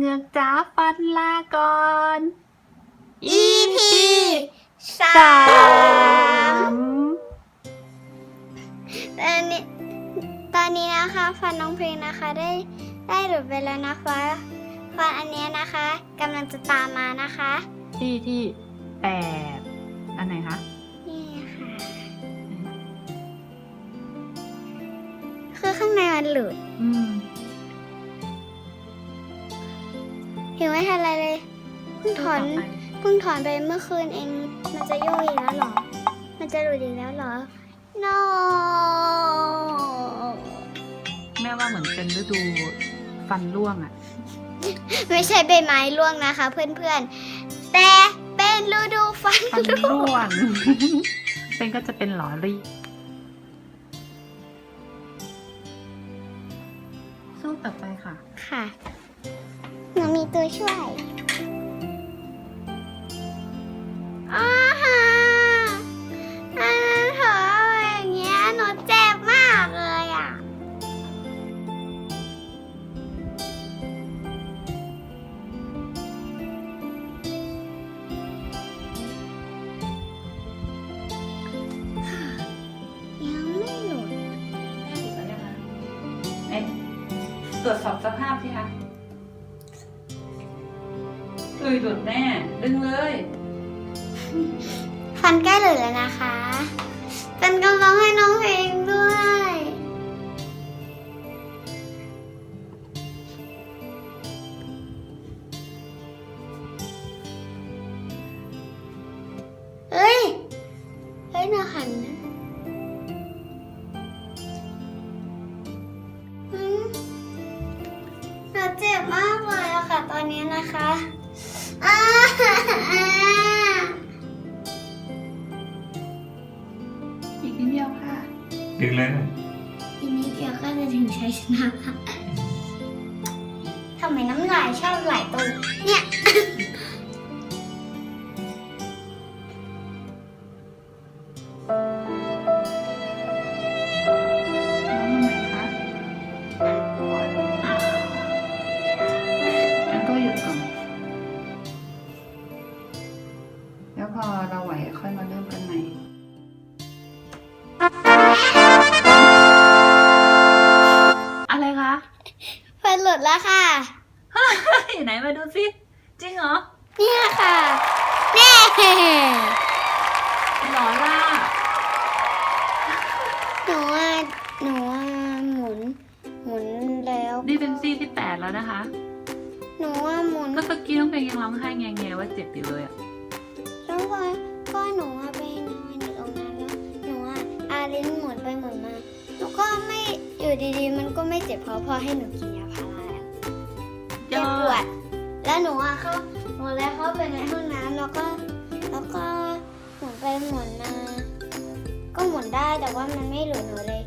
งือกจ้าฟันลาก่อน EP สาสามมตอนนี้ตอนนี้นะคะฟันน้องเพลงนะคะได้ได้หลุดไปแล้วนะคะฟันอันเนี้ยนะคะกำลังจะตามมานะคะที่ที่แปดอันไหนคะนี่ค่ะคือข้างในมันหลุด อืม ยังไม่ทันอะไรเลยเพิ่งถอนต่ไปเพิ่งถอนไปเมื่อคืนเอง มันจะโยกอีกแล้วเหรอ มันจะหลุดอีกแล้วเหรอ no แม่ว่าเหมือนเป็นฤดูฟันร่วงอะไม่ใช่ใบไม้ร่วงนะคะ เพื่อนๆ แต่เป็นฤดูฟันฟันร่วง ร่วง เป็นก็จะเป็นหลอรี่ หนูมีตัวช่วย อ้าฮะอันนั้นเถอะอย่างเงี้ยหนูเจ็บมากเลยอะ ยังไม่หลุด ตรวจสอบสภาพสิคะ เอ้ยหลุดแน่ ดึงเลย ฟันใกล้หลุดแล้วนะคะเป็นกำลังให้น้องเพลงด้วย เฮ้ย เฮ้ยหนูหันนะหนูเจ็บมากเลยอะค่ะ ตอนนี้นะคะ อ้าอีกนิดเดียวค่ะ ดึงเลยนะทีนี้เดียวก็จะถึงชัยชนะละทำไมน้ำลายชอบไหลตรงเนี่ย ฟันหลุดแล้วค่ะไหนมาดูสิจริงเหรอเนี่ยค่ะแน่หรอล่ะหนูว่าหนูว่าหมุน หมุนแล้วนี่เป็นซี่ที่แปดแล้วนะคะ หนูว่าหมุนก็ตะกี้น้องเพลงยังร้องไห้แงๆว่าเจ็บอยู่เลยอะแล้วว่าก็หนูว่าไปนอนอยู่ตรงนั้นแล้วหนูว่าอาลิ้นหมุนไปหมุนมาหนูก็ไม่อยู่ดีๆ มันก็ไม่เจ็บเพราะพอให้หนูกินยาพาราแล้ว ยเจ็บปวด แล้วหนูอะเข้าหนูแล้วเข้าไปในห้องน้ำแล้วก็แล้วก็หมุนไปหมุนมาก็หมุนได้แต่ว่ามันไม่หลุดหนูเลย